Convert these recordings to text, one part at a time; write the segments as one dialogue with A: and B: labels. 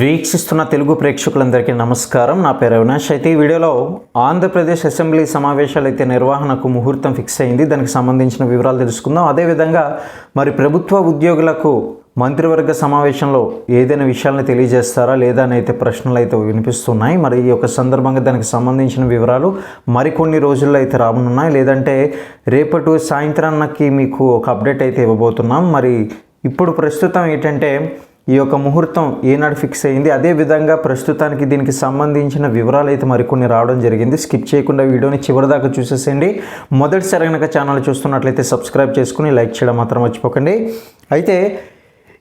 A: వీక్షిస్తున్న తెలుగు ప్రేక్షకులందరికీ నమస్కారం. నా పేరు అవినాష్. అయితే ఈ వీడియోలో ఆంధ్రప్రదేశ్ అసెంబ్లీ సమావేశాలు అయితే నిర్వహణకు ముహూర్తం ఫిక్స్ అయింది. దానికి సంబంధించిన వివరాలు తెలుసుకుందాం. అదేవిధంగా మరి ప్రభుత్వ ఉద్యోగులకు మంత్రివర్గ సమావేశంలో ఏదైనా విషయాలను తెలియజేస్తారా లేదా అని అయితే ప్రశ్నలు అయితే వినిపిస్తున్నాయి. మరి ఈ యొక్క సందర్భంగా దానికి సంబంధించిన వివరాలు మరికొన్ని రోజుల్లో అయితే రానున్నాయి లేదంటే రేపటి సాయంత్రానికి మీకు ఒక అప్డేట్ అయితే ఇవ్వబోతున్నాం. మరి ఇప్పుడు ప్రస్తుతం ఏంటంటే ఈ యొక్క ముహూర్తం ఏనాడు ఫిక్స్ అయింది అదే విధంగా ప్రస్తుతానికి దీనికి సంబంధించిన వివరాలు అయితే మరికొన్ని రావడం జరిగింది. స్కిప్ చేయకుండా వీడియోని చివరిదాకా చూసేసేయండి. మొదటిసారి కనుక ఛానల్ చూస్తున్నట్లయితే సబ్స్క్రైబ్ చేసుకుని లైక్ చేయడం మాత్రం మర్చిపోకండి. అయితే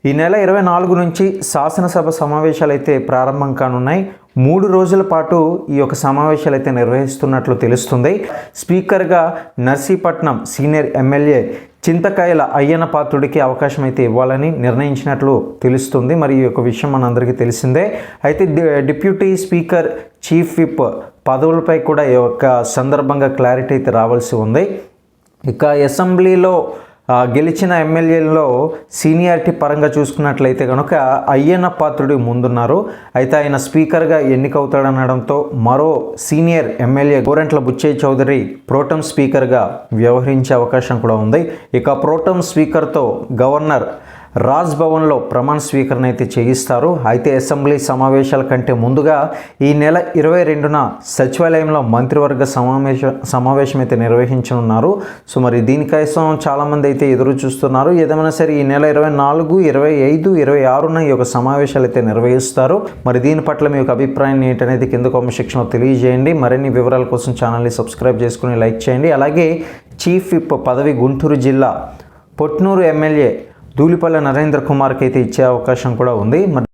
A: ఈ నెల ఇరవై నాలుగు నుంచి శాసనసభ సమావేశాలు అయితే ప్రారంభం కానున్నాయి. మూడు రోజుల పాటు ఈ యొక్క సమావేశాలు అయితే నిర్వహిస్తున్నట్లు తెలుస్తుంది. స్పీకర్గా నర్సీపట్నం సీనియర్ ఎమ్మెల్యే చింతకాయల అయ్యన పాత్రుడికి అవకాశం అయితే ఇవ్వాలని నిర్ణయించినట్లు తెలుస్తుంది. మరి ఈ యొక్క విషయం మనందరికీ తెలిసిందే. అయితే డిప్యూటీ స్పీకర్ చీఫ్ విప్ పదవులపై కూడా ఈ యొక్క సందర్భంగా క్లారిటీ అయితే రావాల్సి ఉంది. ఇక అసెంబ్లీలో గెలిచిన ఎమ్మెల్యేలలో సీనియారిటీ పరంగా చూసుకున్నట్లయితే కనుక అయ్యన్న పాత్రుడు ముందున్నారు. అయితే ఆయన స్పీకర్గా ఎన్నికవుతాడనడంతో మరో senior MLA Gorantla Butchaiah Chowdary pro tem స్పీకర్గా వ్యవహరించే అవకాశం కూడా ఉంది. ఇక ప్రోటం స్పీకర్తో గవర్నర్ రాజ్ భవన్లో ప్రమాణ స్వీకరణ అయితే చేయిస్తారు. అయితే అసెంబ్లీ సమావేశాల కంటే ముందుగా ఈ నెల ఇరవై రెండున సచివాలయంలో మంత్రివర్గ సమావేశ సమావేశం అయితే నిర్వహించనున్నారు. సో మరి దీనికోసం చాలామంది అయితే ఎదురు చూస్తున్నారు. ఏదేమైనా సరే ఈ నెల ఇరవై నాలుగు ఇరవై ఐదు ఇరవై ఆరున ఈ యొక్క సమావేశాలు అయితే నిర్వహిస్తారు. మరి దీని పట్ల మీ యొక్క అభిప్రాయం ఏంటనేది కింద కామెంట్ సెక్షన్లో తెలియజేయండి. మరిన్ని వివరాల కోసం ఛానల్ని సబ్స్క్రైబ్ చేసుకుని లైక్ చేయండి. అలాగే చీఫ్ విప్ పదవి గుంటూరు జిల్లా పొట్నూరు ఎమ్మెల్యే ధూళిపల్లి నరేంద్ర కుమార్కి అయితే ఇచ్చే అవకాశం కూడా ఉంది. మరి